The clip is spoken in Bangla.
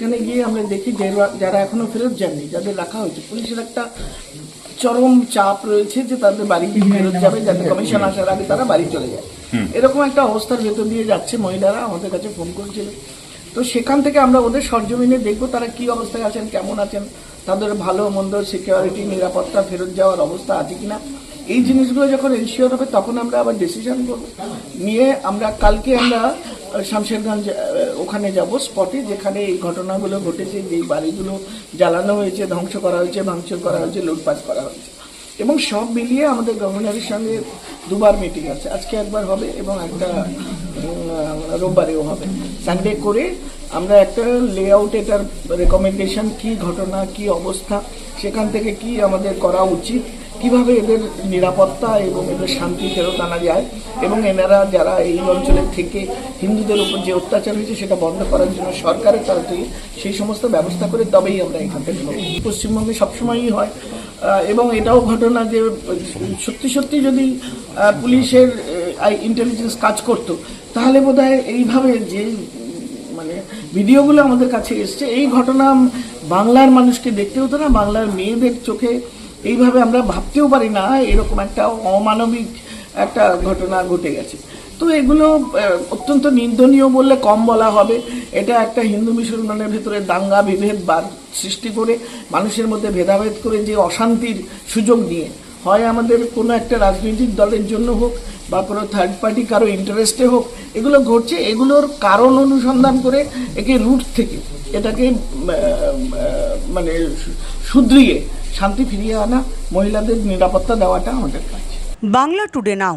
এখানে গিয়ে আমরা দেখি যারা এখনও ফেরত যাননি যাদের রাখা হয়েছে। পুলিশের একটা চরম চাপ রয়েছে যে তাদের বাড়ি ফেরত যাবে যাতে কমিশন আসার আগে তারা বাড়ি চলে যায়। এরকম একটা অবস্থার ভেতর দিয়ে যাচ্ছে মহিলারা আমাদের কাছে ফোন করেছিল। তো সেখান থেকে আমরা ওদের সরজমিনে দেখব তারা কি অবস্থায় আছেন কেমন আছেন তাদের ভালো মন্দ সিকিউরিটি নিরাপত্তা ফেরত যাওয়ার অবস্থা আছে কিনা। এই জিনিসগুলো যখন এনশিওর হবে তখন আমরা আবার ডিসিশন করব। নিয়ে আমরা কালকে আমরা শামশেরগঞ্জ ওখানে যাব স্পটে যেখানে এই ঘটনাগুলো ঘটেছে, যেই বাড়িগুলো জ্বালানো হয়েছে, ধ্বংস করা হয়েছে, ভাঙচুর করা হয়েছে, লুটপাট করা হয়েছে। এবং সব মিলিয়ে আমাদের গভর্নরের সঙ্গে দুবার মিটিং আছে। আজকে একবার হবে এবং একটা রোববারেও হবে। সানডে করে আমরা একটা লেআউট এটার রেকমেন্ডেশন কি ঘটনা, কি অবস্থা, সেখান থেকে কি আমাদের করা উচিত কীভাবে এদের নিরাপত্তা এবং এদের শান্তি ফেরত আনা যায় এবং এনারা যারা এই অঞ্চলের থেকে হিন্দুদের উপর যে অত্যাচার হয়েছে সেটা বন্ধ করার জন্য সরকারের তরফ থেকে সেই সমস্ত ব্যবস্থা করে তবেই আমরা এখান থেকে পশ্চিমবঙ্গে সবসময়ই হয় এবং এটাও ঘটনা যে, সত্যি সত্যি যদি পুলিশের ইন্টেলিজেন্স কাজ করতো, তাহলে বোধহয় এইভাবে যে মানে ভিডিওগুলো আমাদের কাছে এসছে, এই ঘটনা বাংলার মানুষকে দেখতে হতো না, বাংলার মেয়েদের চোখে এইভাবে আমরা ভাবতেও পারি না, এরকম একটা অমানবিক একটা ঘটনা ঘটে গেছে। তো এগুলো অত্যন্ত নিন্দনীয় বললে কম বলা হবে। এটা একটা হিন্দু মুসলমানের ভেতরে দাঙ্গা বিভেদ বাদ সৃষ্টি করে, মানুষের মধ্যে ভেদাভেদ করে যে অশান্তির সুযোগ নিয়ে। হয় আমাদের কোনো একটা রাজনৈতিক দলের জন্য হোক বা কোনো থার্ড পার্টি কারও ইন্টারেস্টে হোক, এগুলো ঘটছে, এগুলোর কারণ অনুসন্ধান করে একে রুট থেকে এটাকে মানে সু- শুধরিয়ে শান্তি ফিরিয়ে আনা মহিলাদের নিরাপত্তা দেওয়াটা আমাদের কাজ। বাংলা টুডে নাও